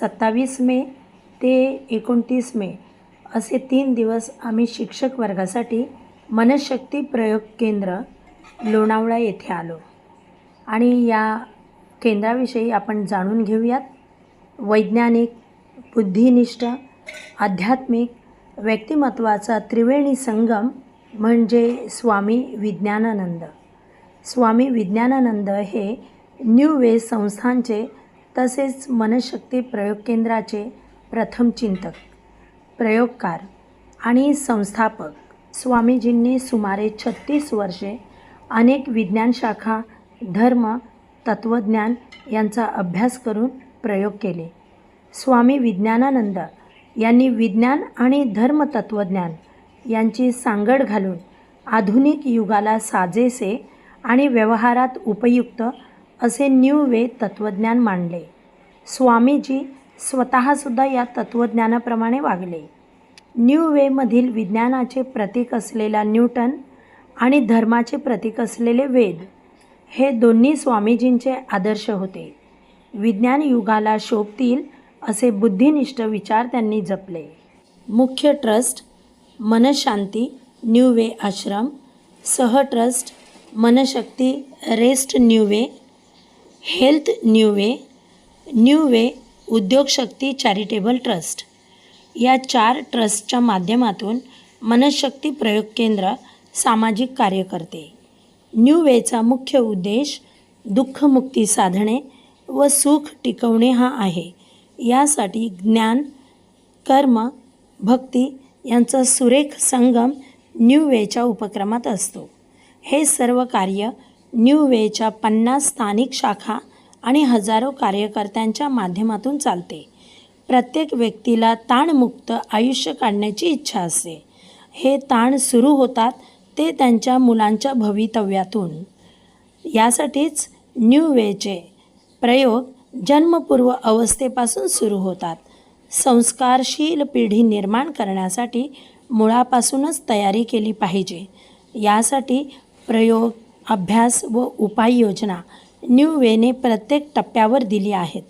सत्तावीस मे ते एकोणतीस मे असे तीन दिवस आम्ही शिक्षक वर्गासाठी मनशक्ती प्रयोग केंद्र लोणावळा येथे आलो. आणि या केंद्राविषयी आपण जाणून घेऊयात. वैज्ञानिक बुद्धिनिष्ठ आध्यात्मिक व्यक्तिमत्वाचा त्रिवेणी संगम म्हणजे स्वामी विज्ञानानंद. स्वामी विज्ञानानंद हे न्यू वे संस्थांचे तसेच मनशक्ती प्रयोग केंद्राचे प्रथम चिंतक प्रयोगकार आणि संस्थापक स्वामीजींनी सुमारे छत्तीस वर्षे अनेक विज्ञान शाखा धर्म तत्त्वज्ञान यांचा अभ्यास करून प्रयोग केले. स्वामी विज्ञानानंद यांनी विज्ञान आणि धर्मतत्वज्ञान यांची सांगड घालून आधुनिक युगाला साजेसे आणि व्यवहारात उपयुक्त असे न्यू वे तत्त्वज्ञान मांडले. स्वामीजी स्वतःसुद्धा या तत्त्वज्ञानाप्रमाणे वागले. न्यू वेमधील विज्ञानाचे प्रतीक असलेला न्यूटन आणि धर्माचे प्रतीक असलेले वेद हे दोन्ही स्वामीजींचे आदर्श होते. विज्ञान युगाला शोभतील असे बुद्धिनिष्ठ विचार त्यांनी जपले. मुख्य ट्रस्ट मनशांती न्यू वे आश्रम सह trust Manashakti rest new way health new way new way Udyogshakti charitable trust. या चार ट्रस्टच्या माध्यमातून मनशक्ती प्रयोग केंद्र सामाजिक कार्य करते. न्यू वेचा मुख्य उद्देश दुःखमुक्ती साधणे व सुख टिकवणे हा आहे. यासाठी ज्ञान कर्म भक्ती यांचा सुरेख संगम न्यू वेच्या उपक्रमात असतो. हे सर्व कार्य न्यू वेच्या पन्नास स्थानिक शाखा आणि हजारो कार्यकर्त्यांच्या माध्यमातून चालते. प्रत्येक व्यक्तीला ताणमुक्त आयुष्य काढण्याची इच्छा असते. हे ताण सुरू होतात ते त्यांच्या मुलांच्या भवितव्यातून. यासाठीच न्यू वेचे प्रयोग जन्मपूर्व अवस्थेपासून सुरू होतात. संस्कारशील पिढी निर्माण करण्यासाठी मुळापासूनच तयारी केली पाहिजे. यासाठी प्रयोग अभ्यास व उपाययोजना न्यू वेने प्रत्येक टप्प्यावर दिली आहेत.